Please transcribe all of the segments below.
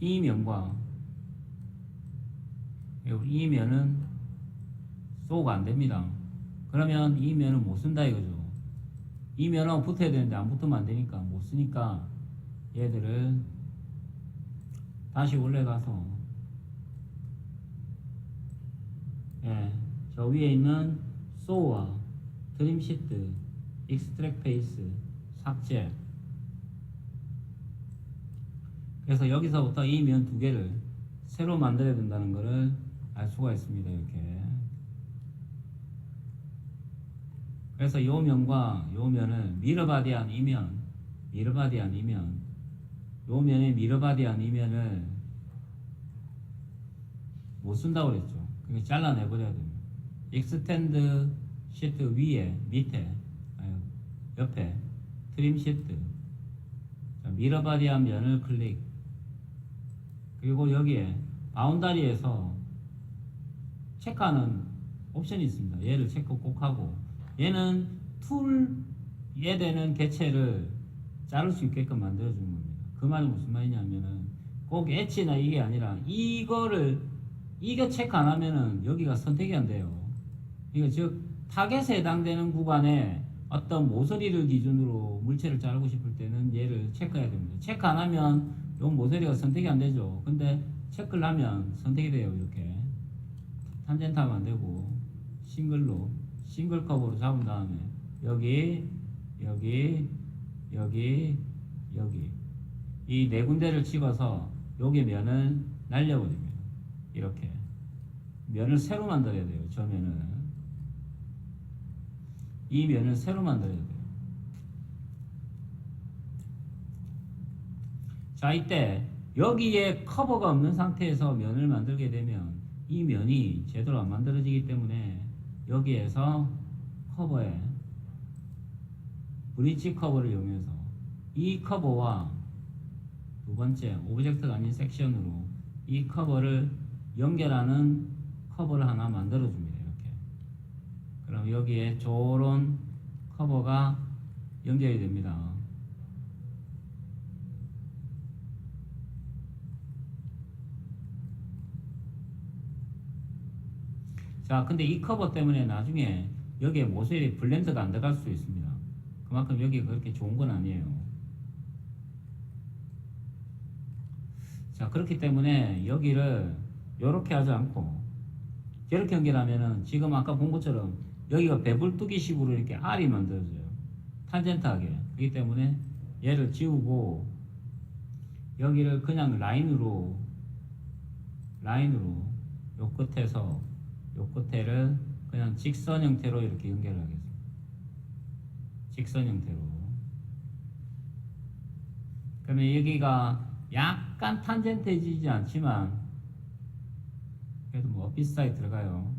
이 면과 이 면은 쏘가 안 됩니다. 그러면 이 면은 못 쓴다 이거죠. 이 면하고 붙어야 되는데 안 붙으면 안 되니까 못 쓰니까 얘들을 다시 올라가서 예, 저 위에 있는 소와 드림 시트, 익스트랙 페이스, 삭제. 그래서 여기서부터 이 면 두 개를 새로 만들어야 된다는 것을 알 수가 있습니다. 이렇게. 그래서 요 면과 요 면을 미러바디한 이면, 미러바디한 이면, 요 면에 미러바디한 이면을 못 쓴다고 그랬죠. 그러니까 잘라내버려야 됩니다. 익스텐드 시트 위에, 밑에, 옆에 트림 시트. 자, 미러바디한 면을 클릭. 그리고 여기에 바운다리에서 체크하는 옵션이 있습니다. 얘를 체크 꼭 하고 얘는 툴에 되는 개체를 자를 수 있게끔 만들어주는 겁니다. 그 말이 무슨 말이냐면은 꼭 엣지나 이게 아니라 이거를 이거 체크 안 하면은 여기가 선택이 안 돼요. 이거 즉 타겟에 해당되는 구간에 어떤 모서리를 기준으로 물체를 자르고 싶을 때는 얘를 체크해야 됩니다. 체크 안 하면 요 모서리가 선택이 안 되죠. 근데 체크를 하면 선택이 돼요. 이렇게 하면 안 되고 싱글로 싱글 컵으로 잡은 다음에 여기 여기 여기 여기 이 네 군데를 찍어서 여기 면을 날려버립니다. 이렇게 면을 새로 만들어야 돼요. 저 면을 이 면을 새로 만들어야 돼요. 자 이때 여기에 커버가 없는 상태에서 면을 만들게 되면 이 면이 제대로 안 만들어지기 때문에 여기에서 커버에 브릿지 커버를 이용해서 이 커버와 두 번째 오브젝트가 아닌 섹션으로 이 커버를 연결하는 커버를 하나 만들어 줍니다 이렇게. 그럼 여기에 저런 커버가 연결이 됩니다 자, 근데 이 커버 때문에 나중에 여기에 모서리 블렌드가 안 들어갈 수 있습니다. 그만큼 여기 그렇게 좋은 건 아니에요. 자, 그렇기 때문에 여기를 이렇게 하지 않고 이렇게 연결하면은 지금 아까 본 것처럼 여기가 배불뚝이 식으로 이렇게 R이 만들어져요. 탄젠트하게. 그렇기 때문에 얘를 지우고 여기를 그냥 라인으로 라인으로 요 끝에서 요 끝에를 그냥 직선 형태로 이렇게 연결하겠습니다. 직선 형태로. 그러면 여기가 약간 탄젠트해지지 않지만 그래도 뭐 사이 들어가요.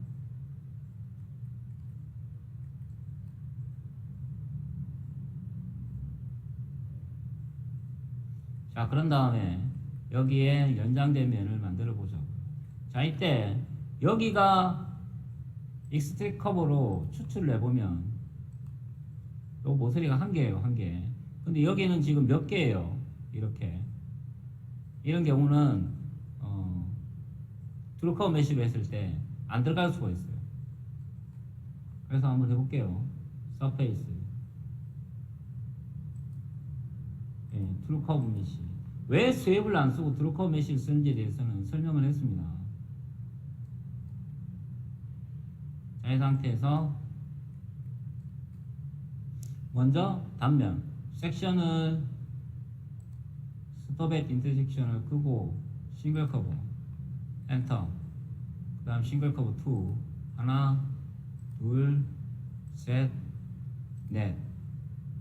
자, 그런 다음에 여기에 연장된 면을 만들어 보죠. 자, 이때 여기가 익스트랙 커버로 추출을 해보면 요 모서리가 한 개예요, 한 개. 근데 여기는 지금 몇 개예요? 이렇게. 이런 경우는 어, 드루커 메시로 했을 때 안 들어갈 수가 있어요. 그래서 한번 해볼게요. 서페이스. 예, 드루커브 메시. 왜 스웨브를 안 쓰고 드루커 메시를 쓰는지에 대해서는 설명을 했습니다. 자, 이 상태에서 먼저 단면 섹션을 스톱 앳 인터섹션을 끄고 싱글 커버 엔터 그 다음 싱글 커버 2 하나 둘셋넷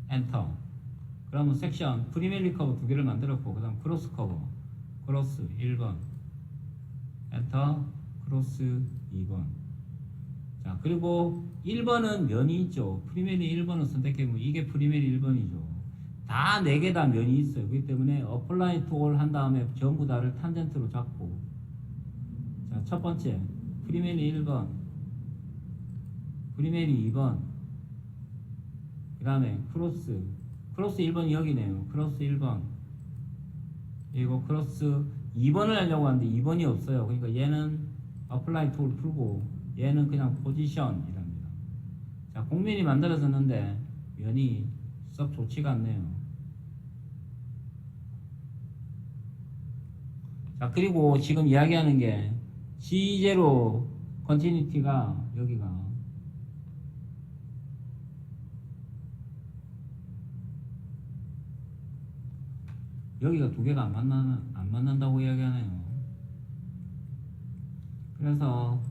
엔터. 그러면 섹션 프리멜리 커버 두 개를 만들었고 그 다음 크로스 커버 크로스 1번 엔터 크로스 2번 자 그리고 1번은 면이 있죠. 프리멜리 1번을 선택해보면 이게 프리멜리 1번이죠. 다 4개 다 면이 있어요. 그렇기 때문에 어플라이 투올한 다음에 전부 다를 탄젠트로 잡고. 자 첫 번째 프리멜리 1번 프리멜리 2번 그 다음에 크로스. 크로스 1번이 여기네요. 크로스 1번. 그리고 크로스 2번을 하려고 하는데 2번이 없어요. 그러니까 얘는 apply tool 풀고 얘는 그냥 포지션이랍니다. 자, 공면이 만들어졌는데 면이 썩 좋지가 않네요. 자, 그리고 지금 이야기하는 게 G0 컨티니티가 여기가 여기가 두 개가 안 만나 안 만난다고 이야기하네요. 그래서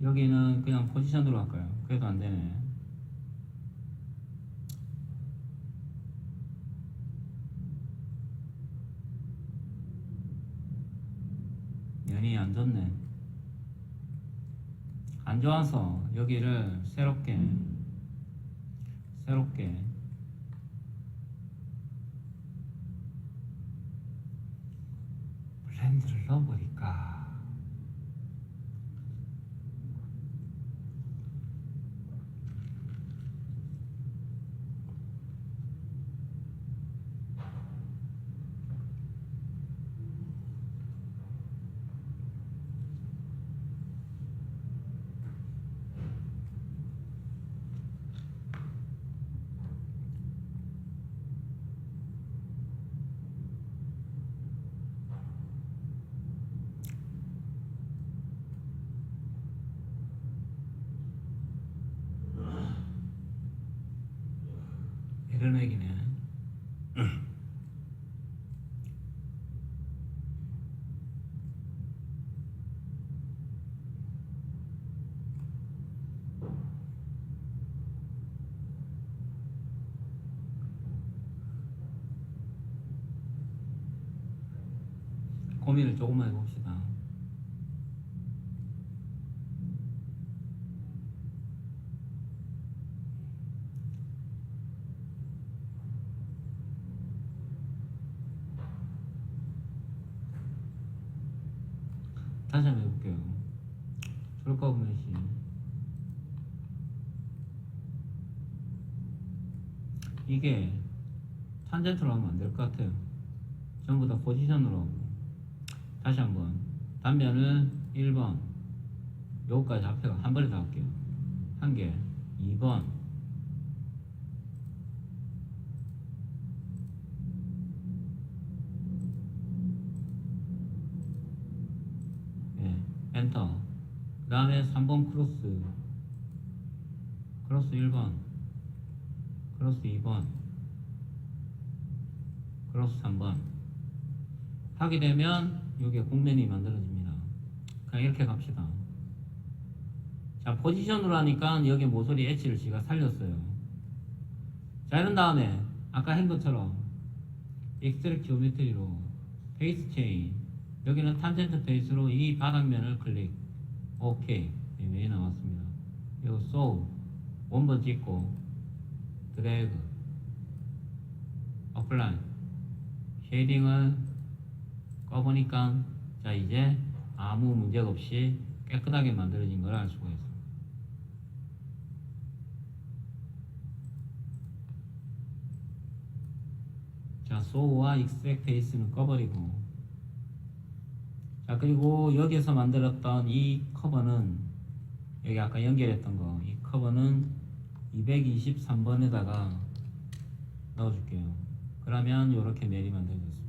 여기는 그냥 포지션으로 할까요? 그래도 안 되네. 면이 안 좋네. 안 좋아서 여기를 새롭게 새롭게 블렌드를 넣어버릴까? 이런 얘기네. 고민을 조금만 해봅시다. 다시 한번 해볼게요. 졸가 보면시 이게 탄젠트로 하면 안 될 것 같아요. 전부 다 포지션으로 하고 다시 한번 단면은 1번 요거까지 합해가 한 번에 다 할게요. 한 개, 2번 예, 엔터. 그 다음에 3번 크로스. 크로스 1번. 크로스 2번. 크로스 3번. 하게 되면 여기에 공면이 만들어집니다. 그냥 이렇게 갑시다. 자, 포지션으로 하니까 여기 모서리 엣지를 지가 살렸어요. 자, 이런 다음에 아까 한 것처럼 엑스트랙 지오메트리로 페이스 체인 여기는 탄젠트 페이스로 이 바닥면을 클릭 오케이 네, 나왔습니다 이거 소우 원본 찍고 드래그 어플라이 쉐이딩을 꺼보니까 자 이제 아무 문제가 없이 깨끗하게 만들어진 걸 알 수가 있습니다. 자 익스트랙 페이스는 꺼버리고. 자 그리고 여기서 만들었던 이 커버는 여기 아까 연결했던 거 이 커버는 223번에다가 넣어줄게요. 그러면 이렇게 메리 만들어졌습니다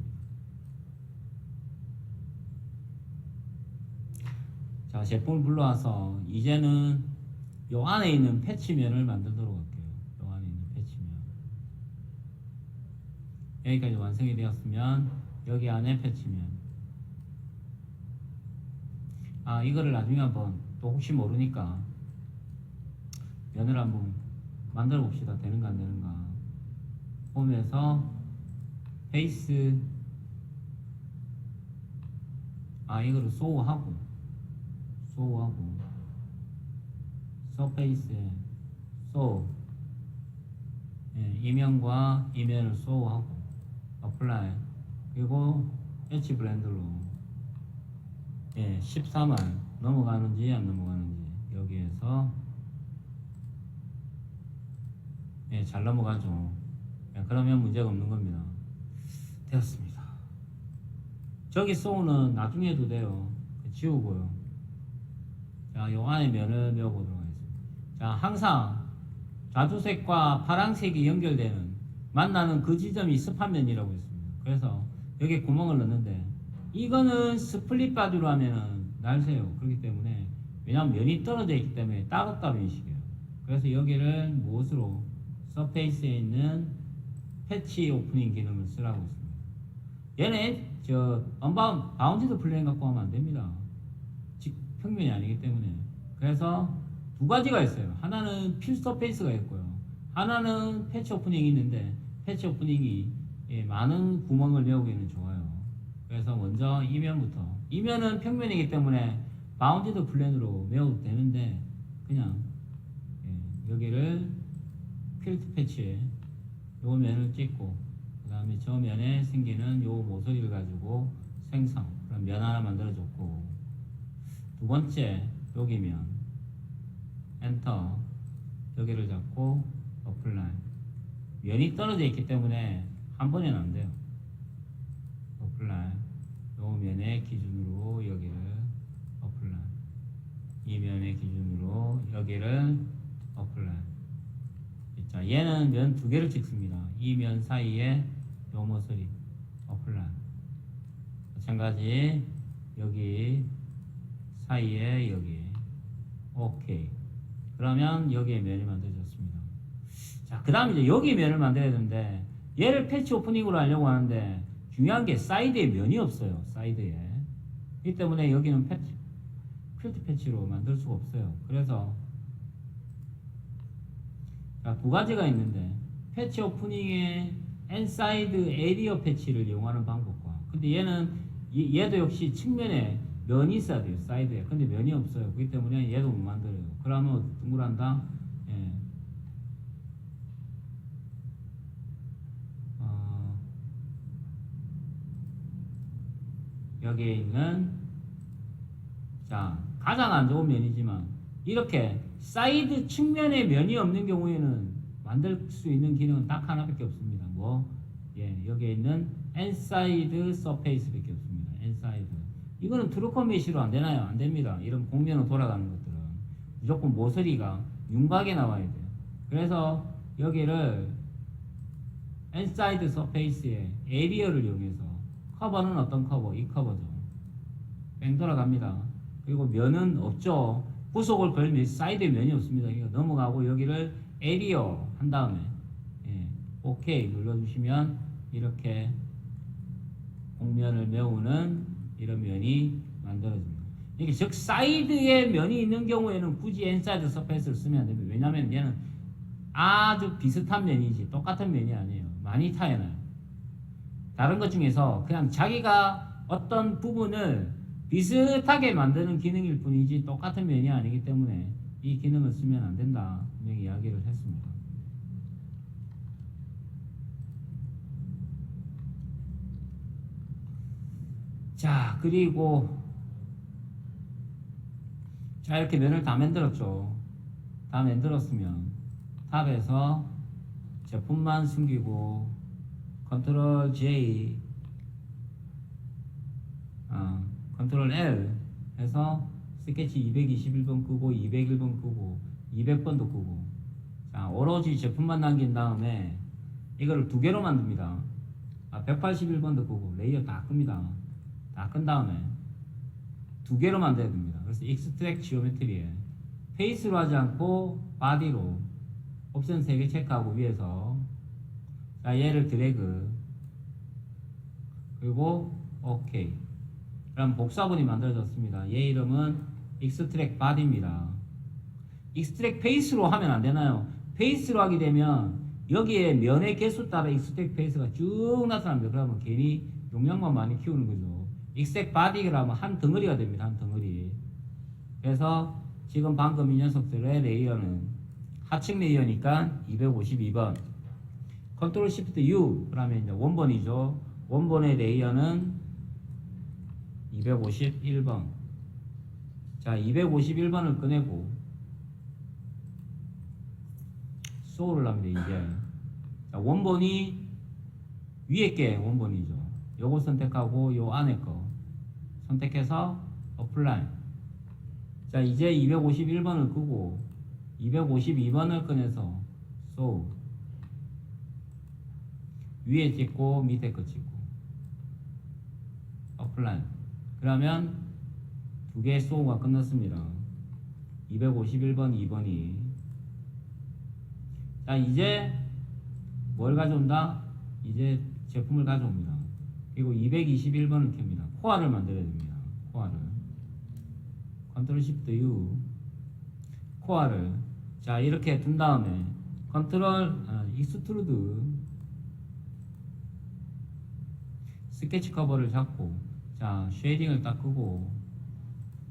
자 제품을 불러와서 이제는 요 안에 있는 패치면을 만들도록 할게요. 요 안에 있는 패치면. 여기까지 완성이 되었으면 여기 안에 패치면. 아 이거를 나중에 한번 또 혹시 모르니까 면을 한번 만들어 봅시다. 되는가 안 되는가. 홈에서 페이스. 아 이거를 소우하고 소우하고 서페이스에 소우 예, 이면과 이면을 소우하고 어플라이 그리고 엣지 블렌더로 예, 13을 넘어가는지 안 넘어가는지 여기에서 예, 잘 넘어가죠. 예, 그러면 문제가 없는 겁니다. 되었습니다. 저기 소우는 나중에 해도 돼요. 지우고요. 자, 요 안에 면을 메워보도록 하겠습니다. 자, 항상 자주색과 파란색이 연결되는 만나는 그 지점이 습한 면이라고 했습니다. 그래서 여기 구멍을 넣는데 이거는 스플릿 바디로 하면은 날새요. 그렇기 때문에 왜냐하면 면이 떨어져 있기 때문에 따로따로 인식해요. 그래서 여기를 무엇으로 서페이스에 있는 패치 오프닝 기능을 쓰라고 했습니다. 얘네 저 언바운 바운티드 플레인 갖고 하면 안 됩니다. 직 평면이 아니기 때문에 그래서 두 가지가 있어요. 하나는 필 서페이스가 있고요. 하나는 패치 오프닝이 있는데 패치 오프닝이 예, 많은 구멍을 메우기는 좋아요. 그래서 먼저 이면부터 이면은 평면이기 때문에 바운티드 플랜으로 메워도 되는데 그냥 예, 여기를 필트 패치에 요 면을 찍고 그 다음에 저 면에 생기는 요 모서리를 가지고 생성 그럼 면 하나 만들어줬고 두 번째 여기면 엔터 여기를 잡고 어플라이 면이 떨어져 있기 때문에 한 번에는 안 돼요. 어플라이 요 면의 기준으로 여기를 어플라이 이 면의 기준으로 여기를 어플라이 자, 얘는 면 두 개를 찍습니다. 이 면 사이에 요 모서리 어플라이. 마찬가지 여기 사이에 여기 오케이. 그러면 여기에 면이 만들어졌습니다. 자, 그 다음 이제 여기 면을 만들어야 되는데 얘를 패치 오프닝으로 하려고 하는데 중요한 게 사이드에 면이 없어요. 사이드에. 이 때문에 여기는 패치, 필트 패치로 만들 수가 없어요. 그래서 자, 두 가지가 있는데 패치 오프닝의 엔사이드 에리어 패치를 이용하는 방법과 근데 얘는 이- 얘도 역시 측면에 면이 있어야 돼요 사이드에 근데 면이 없어요 그렇기 때문에 얘도 못 만들어요 그러면 둥글한다 예. 어, 여기에 있는 자 가장 안 좋은 면이지만 이렇게 사이드 측면에 면이 없는 경우에는 만들 수 있는 기능은 딱 하나밖에 없습니다. 뭐 예, 여기에 있는 엔사이드 서페이스밖에 없습니다. 엔사이드 이거는 트루커 메시로 안 되나요? 안 됩니다. 이런 공면으로 돌아가는 것들은 무조건 모서리가 윤곽에 나와야 돼요. 그래서 여기를 엔사이드 서페이스의 에리어를 이용해서 커버는 어떤 커버? 이 커버죠. 뺑 돌아갑니다. 그리고 면은 없죠. 부속을 걸면 사이드에 면이 없습니다. 이거 넘어가고 여기를 에리어 한 다음에 예, 오케이 눌러주시면 이렇게 공면을 메우는 이런 면이 만들어집니다. 이게 즉 사이드에 면이 있는 경우에는 굳이 엔사이드 서페이스를 쓰면 안 됩니다. 왜냐하면 얘는 아주 비슷한 면이지 똑같은 면이 아니에요. 많이 차이나요. 다른 것 중에서 그냥 자기가 어떤 부분을 비슷하게 만드는 기능일 뿐이지 똑같은 면이 아니기 때문에 이 기능을 쓰면 안 된다 분명히 이야기를 했습니다. 자 그리고 자 이렇게 면을 다 만들었죠. 다 만들었으면 탑에서 제품만 숨기고 컨트롤 J 아, 컨트롤 L 해서 스케치 221번 끄고 201번 끄고 200번도 끄고. 자 오로지 제품만 남긴 다음에 이거를 두 개로 만듭니다. 아, 181번도 끄고 레이어 다 끕니다 다 끈 다음에 두 개로 만들어야 됩니다 그래서 익스트랙 지오메트리에 페이스로 하지 않고 바디로 옵션 3개 체크하고 위에서 자 얘를 드래그 그리고 오케이 그럼 복사본이 만들어졌습니다. 얘 이름은 익스트랙 바디입니다. 익스트랙 페이스로 하면 안 되나요? 페이스로 하게 되면 여기에 면의 개수 따라 익스트랙 페이스가 쭉 나타납니다. 그러면 괜히 용량만 많이 키우는 거죠. 익스트랙 바디라면 한 덩어리가 됩니다. 한 덩어리. 그래서 지금 방금 이 녀석들의 레이어는 하층 레이어니까 252번. 컨트롤 시프트 U 그러면 이제 원본이죠. 원본의 레이어는 251번. 자, 251번을 꺼내고 소울을 합니다, 이제. 자, 원본이 위에 게 원본이죠. 요거 선택하고 요 안에 거 선택해서 어플라이 자 이제 251번을 끄고 252번을 꺼내서 소 위에 찍고 밑에 거 찍고. 어플라이 그러면 두 개의 소우가 끝났습니다. 251번 2번이. 자 이제 뭘 가져온다? 이제 제품을 가져옵니다. 그리고 221번을 켭니다 코아를 만들어야 됩니다. 코아를 컨트롤 시프트 U. 코아를 자 이렇게 둔 다음에 컨트롤 아, 익스트루드. 스케치 커버를 잡고 자 쉐이딩을 딱 끄고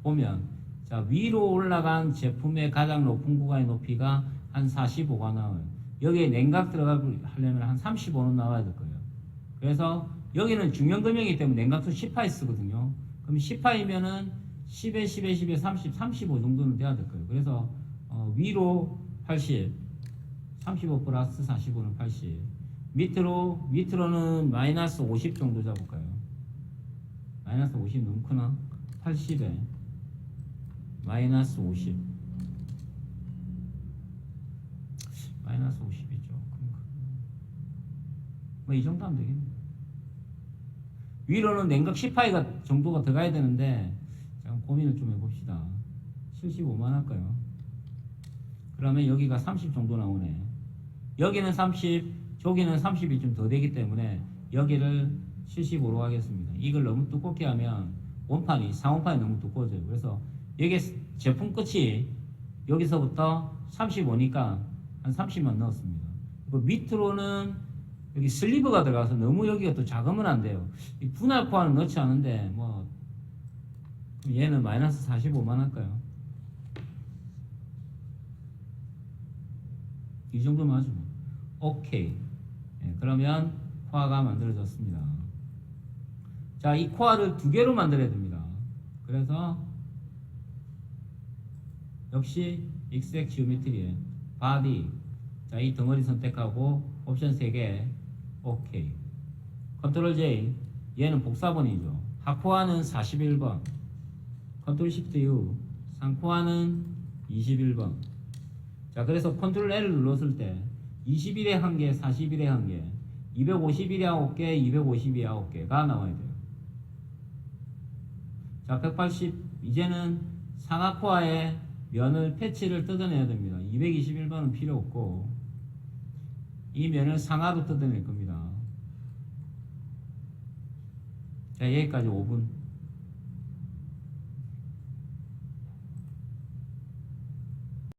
보면 자 위로 올라간 제품의 가장 높은 구간의 높이가 한 45가 나와요 여기에 냉각 들어가고 하려면 한 35는 나와야 될 거예요. 그래서 여기는 중형 금형이기 때문에 냉각수 10파이 쓰거든요 그럼 10파이면은 10에 10에 10에 30, 35 정도는 돼야 될 거예요 그래서 어, 위로 80 35 플러스 45는 80 밑으로 밑으로는 마이너스 50 정도 잡을까요? 마이너스 50 너무 크나? 80에 마이너스 50 마이너스 50이죠. 뭐 이 정도 하면 되겠네. 위로는 냉각 10파이가 정도가 들어가야 되는데 고민을 좀 해봅시다. 75만 할까요? 그러면 여기가 30 정도 나오네. 여기는 30, 저기는 30이 좀 더 되기 때문에 여기를 75로 하겠습니다. 이걸 너무 두껍게 하면 원판이 상원판이 너무 두꺼워져요. 그래서 여기 제품 끝이 여기서부터 35니까 한 30만 넣었습니다. 그리고 밑으로는 여기 슬리브가 들어가서 너무 여기가 또 작으면 안 돼요. 이 분할 코어는 넣지 않은데 뭐 얘는 마이너스 45만 할까요? 이 정도면 하죠. 뭐. 오케이. 예, 그러면 코어가 만들어졌습니다. 자, 이 코어를 두 개로 만들어야 됩니다. 그래서 역시 XX 지오메트리에 바디 자, 이 덩어리 선택하고 옵션 3개 오케이. 컨트롤 J 얘는 복사번이죠. 하코아는 41번. 컨트롤 시프트 U 상코아는 21번. 자, 그래서 컨트롤 L을 눌렀을 때 21에 한 개, 41에 한 개, 251에 9개, 252에 9개가 나와야 돼요. 자, 180 이제는 상하코아의 면을 패치를 뜯어내야 됩니다. 221번은 필요 없고 이 면을 상하로 뜯어낼 겁니다. 자, 여기까지 5분.